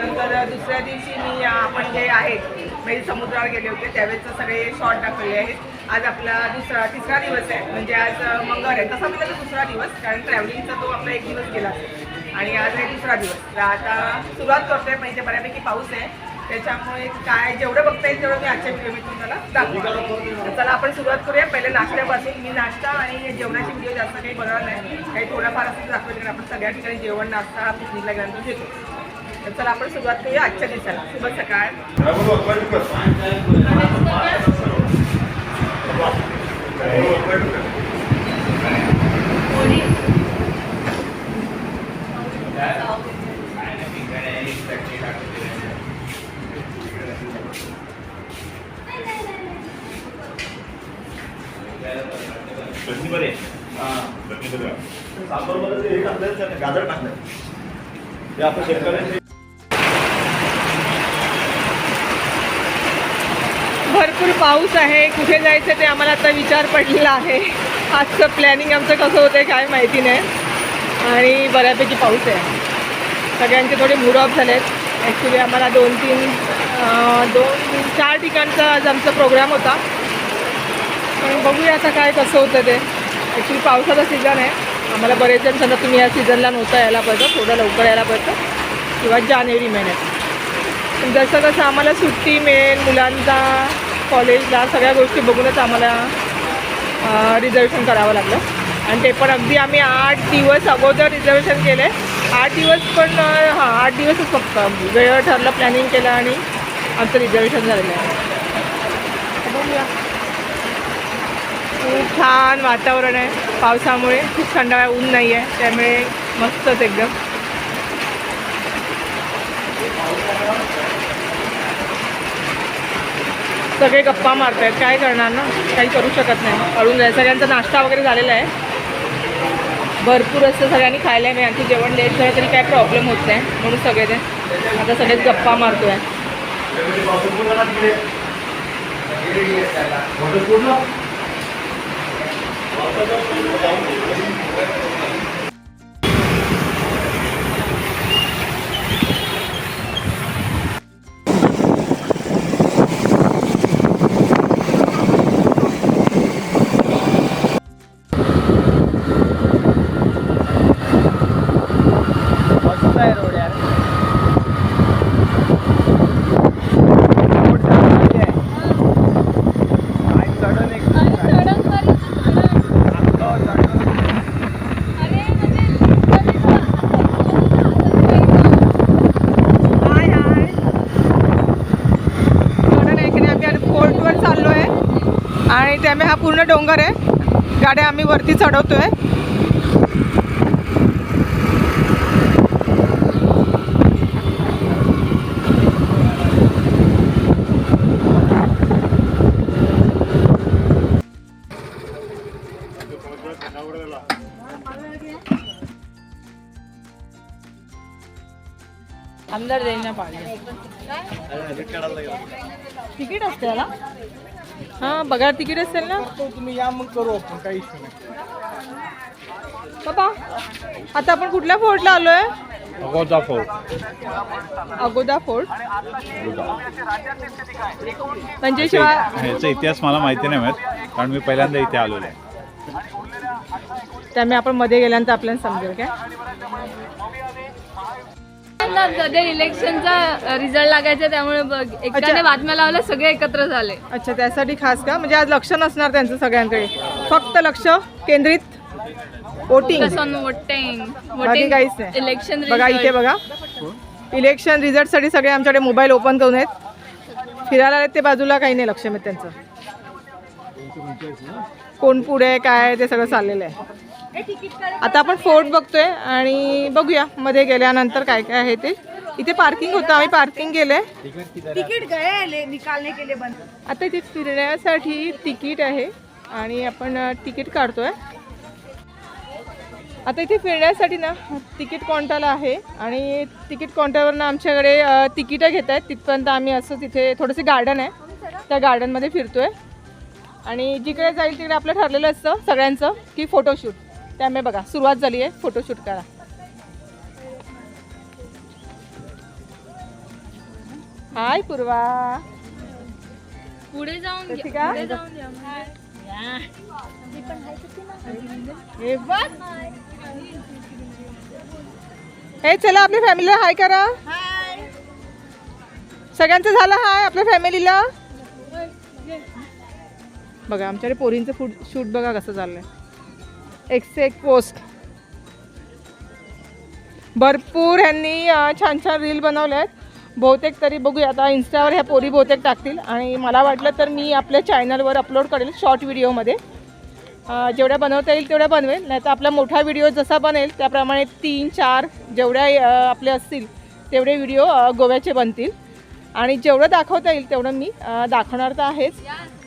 त्यानंतर दुसऱ्या दिवशी मी आपण जे आहेत म्हणजे समुद्रावर गेले होते त्यावेळेचं सगळे शॉर्ट दाखवले आहेत. आज आपला दुसरा तिसरा दिवस आहे. म्हणजे आज मंगळ आहे. तसा म्हणजे दुसरा दिवस कारण ट्रॅव्हलिंगचा तो आपला एक दिवस गेला. आणि आज आहे दुसरा दिवस. तर आता सुरुवात करतोय. म्हणजे बऱ्यापैकी पाऊस आहे. त्याच्यामुळे काय जेवढं बघता येईल तेवढं मी आजच्या व्हिडिओ मी तुम्हाला दाखवतो चला आपण सुरुवात करूया. पहिले नाश्त्यापासून. मी नाश्ता आणि जेवणाची व्हिडिओ जास्त काही बनवणार नाही. काही थोडाफार असं दाखवलं कारण आपण सगळ्या ठिकाणी जेवण नाश्ता पिकनिकला गेल्यानंतर घेतो. तर चला आपण सुरुवात करूया आजच्या दिवसाला. शुभ सकाळ. हे. गाजर टाकलं ते आपण शेतकऱ्यांचे भरपूर पाऊस आहे. कुठे जायचं ते आम्हाला आता विचार पडलेला आहे. आजचं प्लॅनिंग आमचं कसं होतं काय माहिती नाही. आणि बऱ्यापैकी पाऊस आहे. सगळ्यांचे थोडे मूड ऑफ झाले आहेत ॲक्च्युली आम्हाला दोन तीन दोन चार ठिकाणचा आज आमचा प्रोग्राम होता. पण बघूया आता काय कसं होतं ते. ॲक्च्युली पावसाचा सीझन आहे. आम्हाला बरेच जण सांगतात तुम्ही या सीझनला नव्हता यायला पाहिजे. थोडं लवकर यायला पाहिजे. किंवा जानेवारी महिन्यात. जसं जसं आम्हाला सुट्टी मिळेल मुलांचा कॉलेजला सगळ्या गोष्टी बघूनच आम्हाला रिझर्वेशन करावं लागलं. आणि ते पण अगदी आम्ही आठ दिवस अगोदर रिझर्वेशन केलं. आहे आठ दिवस पण हां आठ दिवसच फक्त वेळ ठरलं प्लॅनिंग केलं आणि आमचं रिझर्वेशन झालेलं आहे. खूप छान वातावरण आहे. पावसामुळे खूप थंडावा ऊन नाही आहे त्यामुळे मस्तच एकदम. सगळे गप्पा मारत आहेत काय करणार ना? काही करू शकत नाही. अळून जाय सगळ्यांचा नाश्ता वगैरे झालेला आहे. भरपूर असं सगळ्यांनी खायला नाही. आणखी जेवण लेट झालं तरी काय प्रॉब्लेम होत नाही. म्हणून सगळे ते आता सगळेच गप्पा मारतो पूर्ण आता फोर्टवर चाललो आहे आणि त्यामुळे हा पूर्ण डोंगर आहे. गाड्या आम्ही वरती चढवतोय. अंदर देईल ना पाणी. तिकीट असते याला हां बघा तिकीट असेल ना? तुम्ही या मग करू आपण काही इश्यू नाही. बाबा आता आपण कुठल्या फोर्टला आलोय? अगोदा फोर्ट. अगोदा फोर्ट. म्हणजे शिवाय ह्याचा इतिहास मला माहिती नाही माहीत कारण मी पहिल्यांदा इथे आलेलो आहे. त्यामुळे आपण मध्ये गेल्यानंतर आपल्याला समजेल काय? कधी इलेक्शनचा रिझल्ट लागायचा त्यामुळे बघ एकाने. बातम्या लावल्या सगळे एकत्र झाले. अच्छा त्यासाठी खास का? म्हणजे आज लक्ष नसणार त्यांचं सगळ्यांकडे. फक्त लक्ष केंद्रित वोटिंग वोटिंग बाकी काहीच नाही. इलेक्शन बघा इथे बघा. इलेक्शन रिझल्टसाठी सगळे आमच्याकडे मोबाईल ओपन करून आहेत. फिरायला आलेत ते बाजूला काही नाही लक्ष मिळत त्यांचं. कोण पुढे काय आहे ते सगळं चाललेलं आहे. आता आपण फोर्ट बघतोय आणि बघूया मध्ये गेल्यानंतर काय काय आहे ते. इथे पार्किंग होतं आम्ही पार्किंग केलंय. तिकीट गए निकालने के लिए बंद. आता इथे फिरण्यासाठी तिकीट आहे आणि आपण तिकीट काढतोय. आता इथे फिरण्यासाठी ना तिकीट काउंटरला आहे आणि तिकीट काउंटरवरनं आमच्याकडे तिकीटं घेत आहेत. तिथपर्यंत आम्ही असं तिथे थोडंसं गार्डन आहे. त्या गार्डनमध्ये फिरतोय. आणि जिकडे जाईल तिकडे आपलं ठरलेलं असतं सगळ्यांचं की फोटोशूट त्यामुळे बघा सुरुवात झाली आहे. फोटोशूट करा. हाय पूर्वा. पुढे जाऊन? पुढे हे बघ. हे चला आपल्या फॅमिलीला हाय करा. सगळ्यांचं झालं हाय आपल्या फॅमिलीला बघा आमच्याकडे पोरींचं फूड शूट बघा कसं चाललंय. एक एक पोस्ट भरपूर ह्यांनी छान छान रील बनवले आहेत बहुतेक तरी बघूया. आता इन्स्टावर ह्या पोरी बहुतेक टाकतील. आणि मला वाटलं तर मी आपल्या चॅनलवर अपलोड करेल शॉर्ट व्हिडिओमध्ये जेवढ्या बनवता येईल तेवढ्या बनवेल. नाही तर आपला मोठा व्हिडिओ जसा बनेल त्याप्रमाणे तीन चार जेवढ्या आपले असतील तेवढे व्हिडिओ गोव्याचे बनतील. आणि जेवढं दाखवता येईल तेवढं मी दाखवणार तर आहेच.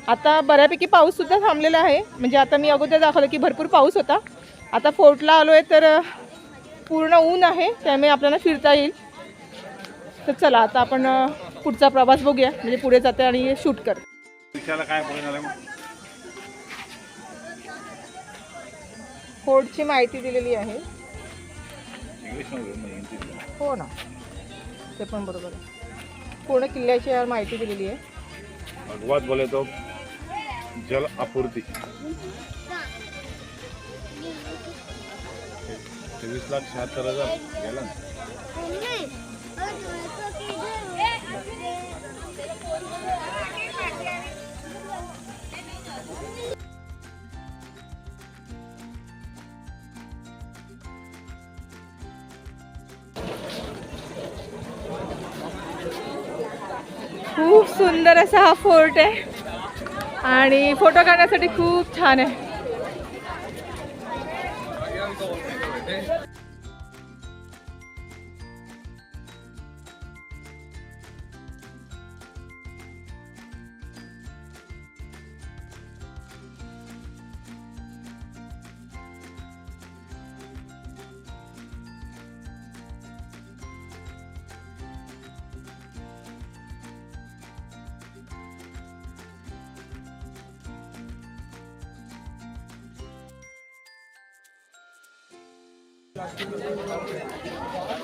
आता बऱ्यापैकी पाऊससुद्धा थांबलेला आहे. म्हणजे आता मी अगोदर दाखवलं की भरपूर पाऊस होता. आता फोर्टला आलो आहे तर पूर्ण ऊन आहे. त्यामुळे आपल्याला फिरता येईल. तर चला आता आपण पुढचा प्रवास बघूया. म्हणजे पुढे जाते आणि शूट कर फोर्टची माहिती दिलेली आहे. हो ना. ते पण बरोबर आहे. पूर्ण किल्ल्याची माहिती दिलेली आहे. भगवत बोले तो जल आपूर्ती. तेवीस लाख शहात्तर हजार. गेला खूप सुंदर असा हा फोर्ट आहे. आणि फोटो काढण्यासाठी खूप छान आहे.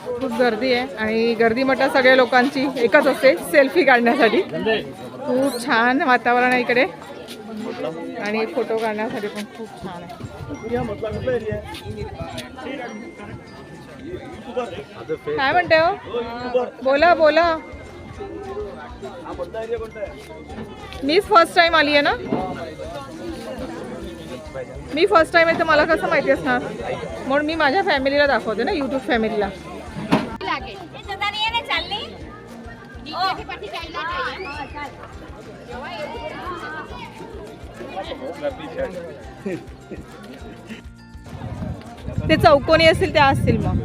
खूप गर्दी आहे आणि गर्दी म्हटलं सगळ्या लोकांची एकच असते सेल्फी काढण्यासाठी. खूप छान वातावरण आहे इकडे. आणि फोटो काढण्यासाठी पण खूप छान आहे. काय म्हणते हो? बोला बोला. मीच फर्स्ट टाइम आली आहे ना? मी फर्स्ट टाइम आहे तर मला कसं माहिती असणार? म्हणून मी माझ्या फॅमिलीला दाखवते ना यूट्यूब फॅमिलीला ते चौकोनी असतील त्या असतील मग.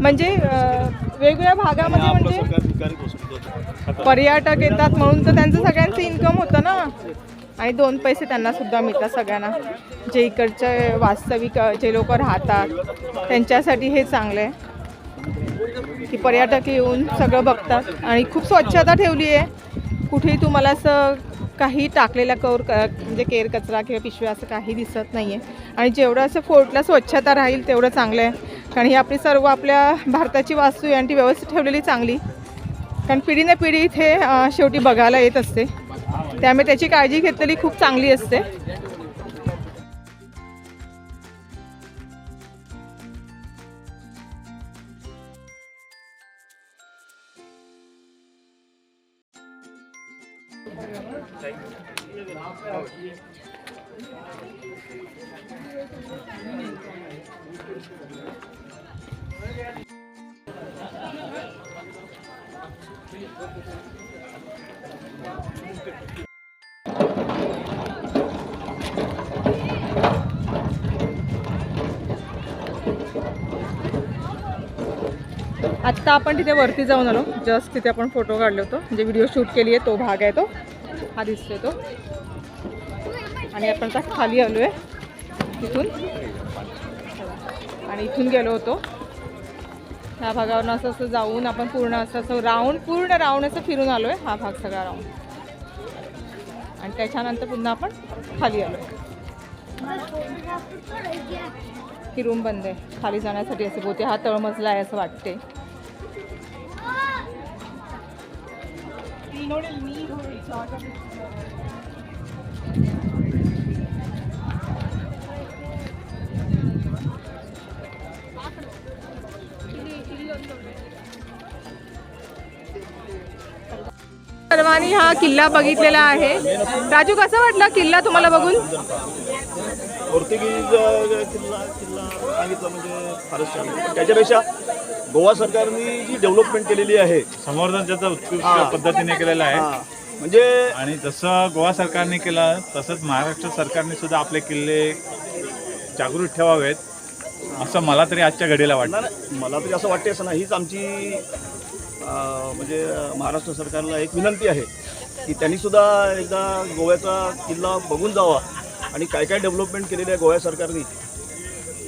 म्हणजे वेगवेगळ्या भागामध्ये म्हणजे पर्यटक येतात म्हणून तर त्यांचं सगळ्यांचं इन्कम होतं ना. आणि दोन पैसे त्यांना सुद्धा मिळतात सगळ्यांना. जे इकडचे वास्तविक जे लोक राहतात त्यांच्यासाठी हे चांगलं आहे. की पर्यटक येऊन सगळं बघतात. आणि खूप स्वच्छता ठेवली आहे. कुठेही तुम्हाला असं काही टाकलेला कौर क म्हणजे केर कचरा किंवा पिशव्या असं काही दिसत नाही आहे आणि जेवढं असं फोर्टला स्वच्छता राहील तेवढं चांगलं आहे. कारण ही आपली सर्व आपल्या भारताची वास्तू आहे आणि ती व्यवस्थित ठेवलेली चांगली. कारण पिढीने पिढी इथे शेवटी बघायला येत असते. त्यामुळे त्याची काळजी घेतलेली खूप चांगली असते. आत्ता आपण तिथे वरती जाऊन आलो. जस्ट तिथे आपण फोटो काढले होतो. म्हणजे व्हिडिओ शूट केली आहे तो भाग आहे तो. हा दिसतोय तो. आणि आपण आता खाली आलो आहे तिथून. आणि इथून गेलो होतो. ह्या भागावरून असं असं जाऊन आपण पूर्ण असं असं राऊंड पूर्ण राऊंड असं फिरून आलो आहे हा भाग सगळा राऊंड आणि त्याच्यानंतर पुन्हा आपण खाली आलो ही रूम बंद आहे. खाली जाण्यासाठी असं बोलते हा तळमजला आहे असं वाटते सर्वांनी हा किल्ला बघितलेला आहे. राजू कसं वाटलं किल्ला तुम्हाला बघून? पोर्तुगीज किल्ला किल्ला सांगितलं म्हणजे फारच छान. त्याच्यापेक्षा गोवा सरकारने जी डेव्हलपमेंट केलेली आहे संवर्धन त्याचं उत्कृष्ट. पद्धतीने केलेलं आहे. म्हणजे आणि जसं गोवा सरकारने केलं तसंच महाराष्ट्र सरकारने सुद्धा आपले किल्ले जागृत ठेवावेत असं मला तरी आजच्या घडीला वाटतं. मला तरी असं वाटते असं ना हीच आमची म्हणजे महाराष्ट्र सरकारला एक विनंती आहे की त्यांनी सुद्धा एकदा गोव्याचा किल्ला बघून जावा. आणि काय काय डेव्हलपमेंट केलेली आहे गोव्या सरकारने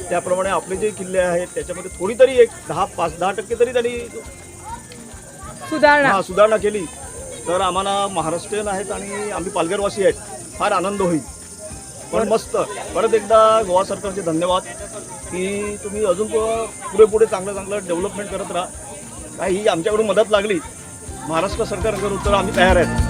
त्याप्रमाणे आपले जे किल्ले आहेत त्याच्यामध्ये थोडी तरी एक दहा पाच दहा टक्के तरी त्यांनी सुधारणा. हा सुधारणा केली. तर आम्हाला महाराष्ट्रीयन आहेत आणि आम्ही पालघरवासी आहेत. फार आनंद होईल. पण मस्त. परत एकदा गोवा सरकारचे धन्यवाद की तुम्ही अजून पुढे पुढे चांगलं चांगलं डेव्हलपमेंट करत राहा. काही ही आमच्याकडून मदत लागली. महाराष्ट्र सरकारकडून तर आम्ही तयार आहेत.